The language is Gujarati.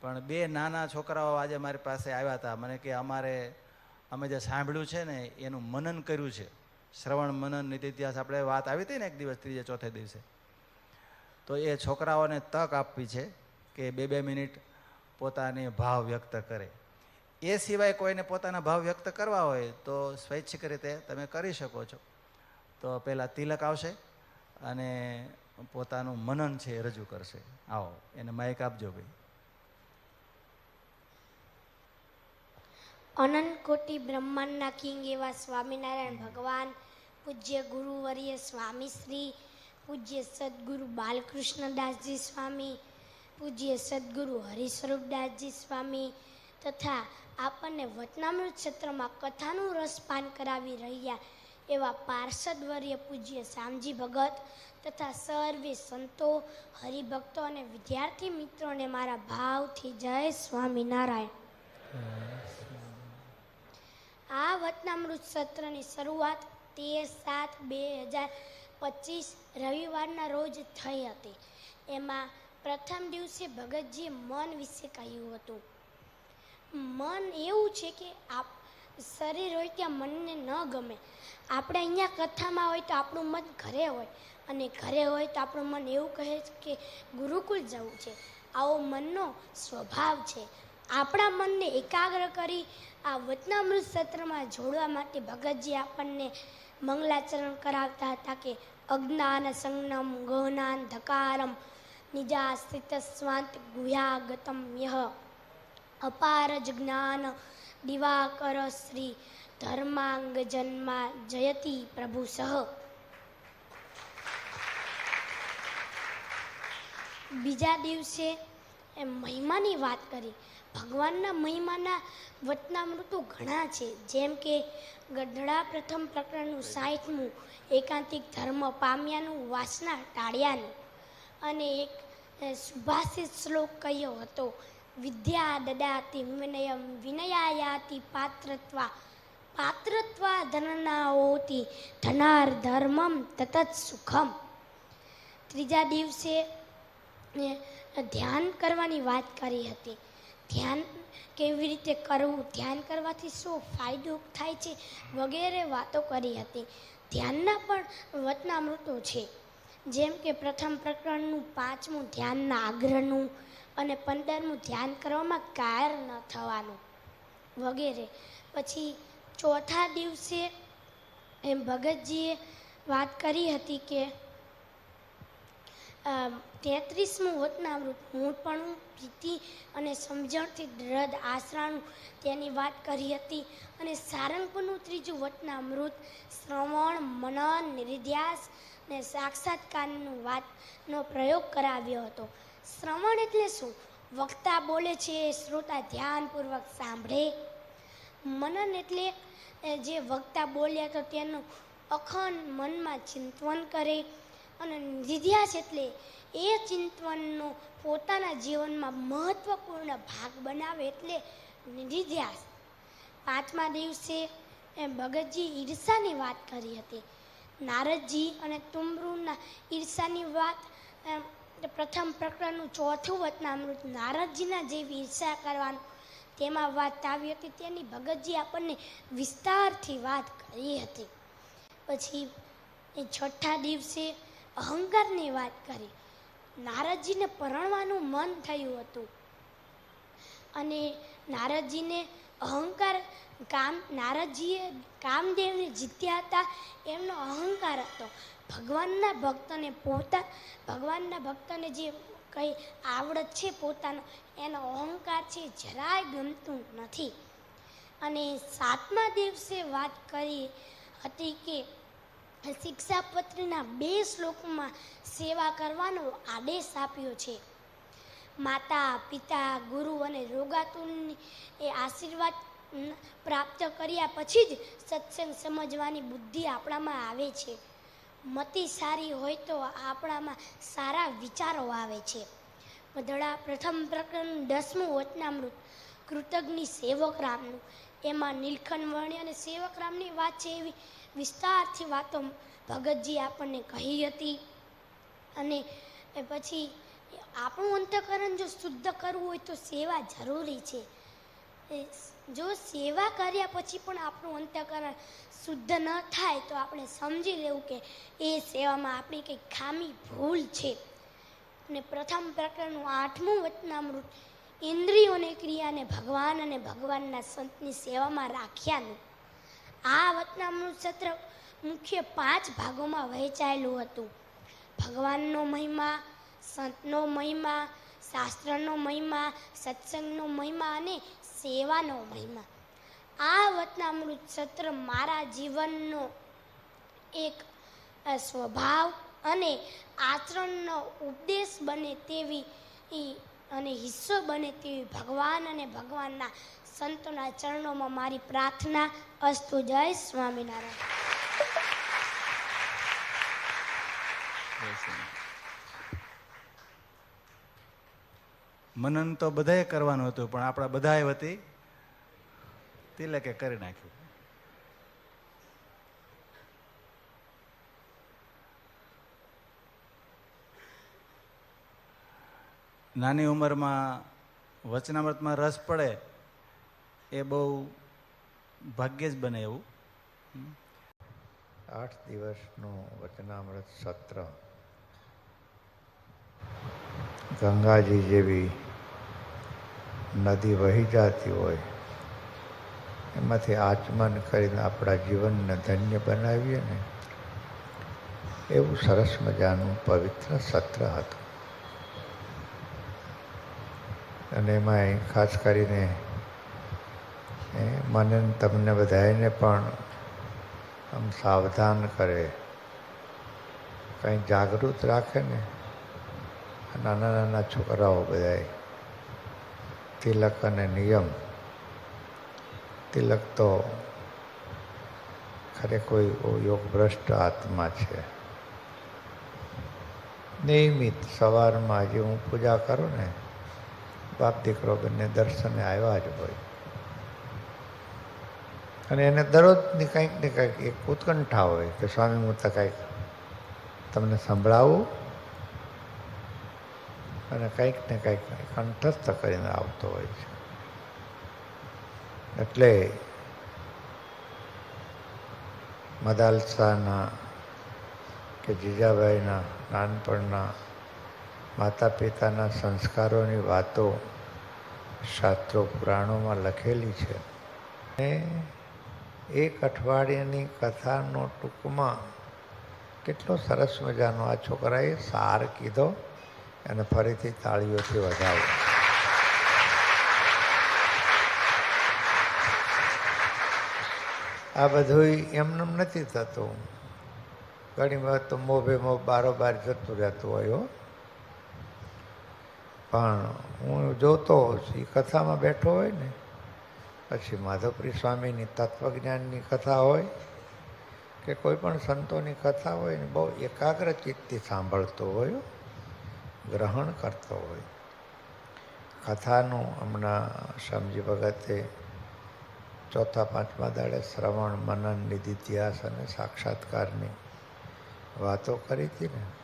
પણ બે નાના છોકરાઓ આજે મારી પાસે આવ્યા હતા. મને કે અમારે, અમે જે સાંભળ્યું છે ને, એનું મનન કર્યું છે. શ્રવણ મનન નીતિ ઇતિહાસ આપણે વાત આવી હતી ને એક દિવસ, ત્રીજે ચોથે દિવસે. તો એ છોકરાઓને તક આપવી છે કે બે બે મિનિટ પોતાની ભાવ વ્યક્ત કરે. એ સિવાય કોઈને પોતાના ભાવ વ્યક્ત કરવા હોય તો સ્વૈચ્છિક રીતે તમે કરી શકો છો. તો પહેલાં તિલક આવશે અને પોતાનું મનન છે એ રજૂ કરશે. આવો, એને માઇક આપજો ભાઈ. અનંત કોટી બ્રહ્માંડના કિંગ એવા સ્વામિનારાયણ ભગવાન, પૂજ્ય ગુરુવર્ય સ્વામી શ્રી, પૂજ્ય સદગુરુ બાલકૃષ્ણદાસજી સ્વામી, પૂજ્ય સદગુરુ હરિસ્વરૂપદાસજી સ્વામી તથા આપણને વતનામૃત ક્ષેત્રમાં કથાનું રસપાન કરાવી રહ્યા એવા પાર્ષદવર્ય પૂજ્ય શામજી ભગત તથા સર્વે સંતો, હરિભક્તો અને વિદ્યાર્થી મિત્રોને મારા ભાવથી જય સ્વામિનારાયણ. આ વતનામૃત સત્રની શરૂઆત તેર સાત બે હજાર પચીસ રવિવારના રોજ થઈ હતી. એમાં પ્રથમ દિવસે ભગતજીએ મન વિશે કહ્યું હતું. મન એવું છે કે આપ, શરીર હોય ત્યાં મનને ન ગમે. આપણે અહીંયા કથામાં હોય તો આપણું મન ઘરે હોય અને ઘરે હોય તો આપણું મન એવું કહે છે કે ગુરુકુળ જવું છે. આવો મનનો સ્વભાવ છે. આપણા મનને એકાગ્ર કરી આ વચનામૃત સત્રમાં જોડવા માટે ભગતજી આપણને મંગલાચરણ કરાવતા હતા કે અજ્ઞાન સંજ્ઞમ ગહનાન ધકારમ નિજા સ્થિત સ્વાંત ગુહ્યાગતમ યહ. અપાર જ જ્ઞાન દિવાકર શ્રી ધર્માંગ જન્મા જયતી પ્રભુ સહ. બીજા દિવસે એ મહિમાની વાત કરી. ભગવાનના મહિમાના વચનામૃતો ઘણા છે. જેમ કે ગઢડા પ્રથમ પ્રકરણનું સાહિઠમું, એકાંતિક ધર્મ પામ્યાનું વાસના ટાળ્યાનું. અને એક સુભાષિત શ્લોક કહ્યો હતો, વિદ્યા દદાતિ વિનયમ વિનયાયાતિ પાત્રત્વા પાત્રત્વા ધનનાઓથી ધનાર ધર્મમ તતત સુખમ ત્રીજા દિવસે ધ્યાન કરવાની વાત કરી હતી. ધ્યાન કેવી રીતે કરવું? ધ્યાન કરવાથી શું ફાયદો થાય છે? વગેરે વાતો કરી હતી. ધ્યાનના પણ વતનામૃતો છે. જેમ કે પ્રથમ પ્રકરણનું પાંચમું ધ્યાનના આગ્રહનું અને પંદરમું ધ્યાન કરવામાં કાયર ન થવાનું વગેરે. પછી ચોથા દિવસે એમ ભગતજીએ વાત કરી હતી કે તેત્રીસમું વતનામૃત મૂળપણું, પ્રીતિ અને સમજણથી દ્રઢ આશરાનું તેની વાત કરી હતી. અને સારંગપુરનું ત્રીજું વતનામૃત શ્રવણ, મનન, નિર્ધ્યાસ ને સાક્ષાત્કારનું વાતનો પ્રયોગ કરાવ્યો હતો. શ્રવણ એટલે શું? વક્તા બોલે છે, શ્રોતા ધ્યાનપૂર્વક સાંભળે. મનન એટલે જે વક્તા બોલ્યા તો તેનું અખંડ મનમાં ચિંતવન કરે. અને નિધ્યાસ એટલે એ ચિંતવનનો પોતાના જીવનમાં મહત્વપૂર્ણ ભાગ બનાવે એટલે નિધિધ્યાસ. પાંચમા દિવસે એ ભગતજી ઈર્ષાની વાત કરી હતી. નારદજી અને તુમરૂના ઈર્ષાની વાત પ્રથમ પ્રકરણનું ચોથું વચનામૃત નારદજીના જેવી ઈર્ષા કરવાનું. તેમાં વાત આવી હતી તેની ભગતજી આપણને વિસ્તારથી વાત કરી હતી. પછી એ છઠ્ઠા દિવસે અહંકારની વાત કરી. નારદજીને પરણવાનું મન થયું હતું. અને નારદજીને અહંકાર કામ, નારદજીએ કામદેવને જીત્યા હતા એમનો અહંકાર હતો. ભગવાનના ભક્તને પોતા, ભગવાનના ભક્તને જે કંઈ આવડત છે પોતાનો, એનો અહંકાર છે જરાય ગમતું નથી. અને સાતમા દિવસે વાત કરી હતી કે શિક્ષાપત્રીના બે શ્લોકમાં સેવા કરવાનો આદેશ આપ્યો છે. માતા, પિતા, ગુરુ અને રોગાતુલની એ આશીર્વાદ પ્રાપ્ત કર્યા પછી જ સત્સંગ સમજવાની બુદ્ધિ આપણામાં આવે છે. મતિ સારી હોય તો આપણામાં સારા વિચારો આવે છે. મધડા પ્રથમ પ્રકરણ દસમું વચનામૃત, કૃતજ્ઞ સેવક રામનું. એમાં નીલખંડ વર્ણ્ય અને સેવક રામની વાત છે એવી વિસ્તારથી વાતો ભગતજી આપણને કહી હતી. અને પછી આપણું અંતકરણ જો શુદ્ધ કરવું હોય તો સેવા જરૂરી છે. જો સેવા કર્યા પછી પણ આપણું અંતકરણ શુદ્ધ ન થાય તો આપણે સમજી લેવું કે એ સેવામાં આપણી કંઈક ખામી ભૂલ છે. અને પ્રથમ પ્રકરણનું આઠમું વચનામૃત ઇન્દ્રિયોને ક્રિયાને ભગવાન અને ભગવાનના સંતની સેવામાં રાખ્યાનું. આ વતનામૃત સત્ર મુખ્ય પાંચ ભાગોમાં વહેંચાયેલું હતું. ભગવાનનો મહિમા, સંતનો મહિમા, શાસ્ત્રનો મહિમા, સત્સંગનો મહિમા અને સેવાનો મહિમા. આ વતનામૃત સત્ર મારા જીવનનો એક સ્વભાવ અને આચરણનો ઉપદેશ બને તેવી અને હિસ્સો બને તેવી ભગવાન અને ભગવાનના સંતોના ચરણોમાં મારી પ્રાર્થના અસ્તુ જય સ્વામિનારાયણ. મનન તો બધાએ કરવાનું હતું, પણ આપણા બધાએ વતી તિલકે કરી નાખ્યું. નાની ઉંમરમાં વચનામૃતમાં રસ પડે, એ બહુ ભાગ્યે જ બને એવું. આઠ દિવસનું વચનામૃત સત્ર. ગંગાજી જેવી નદી વહી જતી હોય, એમાંથી આચમન કરીને આપણા જીવનને ધન્ય બનાવીએ ને, એવું સરસ મજાનું પવિત્ર સત્ર હતું. અને એમાં ખાસ કરીને મને તમને બધાને પણ આમ સાવધાન કરે. કંઈ જાગૃત રાખે ને નાના નાના છોકરાઓ બધાય. તિલક અને નિયમ. તિલક તો ખરે કોઈ યોગભ્રષ્ટ આત્મા છે. નિયમિત સવારમાં જે હું પૂજા કરું ને બાપ દીકરો બંને દર્શને આવ્યા જ હોય. અને એને દરરોજની કંઈક ને કંઈક એક ઉત્કંઠા હોય કે સ્વામી હું તો કંઈક તમને સંભળાવું અને કંઈક ને કંઈક કંઠસ્થ કરીને આવતો હોય છે. એટલે મદાલસાના કે જીજાબાઈના નાનપણના માતા પિતાના સંસ્કારોની વાતો શાસ્ત્રો પુરાણોમાં લખેલી છે. અને એક અઠવાડિયાની કથાનો ટૂંકમાં કેટલો સરસ મજાનો આ છોકરાએ સાર કીધો અને ફરીથી તાળીઓથી વધાવો આ બધું એમનેમ નથી થતું. ઘણી વાર તો મોભે મોભ બારોબાર જતું રહેતું હોય હો. પણ હું જોતો એ કથામાં બેઠો હોય ને, પછી માધવપ્રી સ્વામીની તત્વજ્ઞાનની કથા હોય કે કોઈ પણ સંતોની કથા હોય ને, બહુ એકાગ્ર ચિત્તથી સાંભળતો હોય, ગ્રહણ કરતો હોય. કથાનું હમણાં સમજી ભગતે ચોથા, પાંચમા દાડે શ્રવણ, મનન, નિધિ ઇતિહાસ અને સાક્ષાત્કારની વાતો કરી હતી ને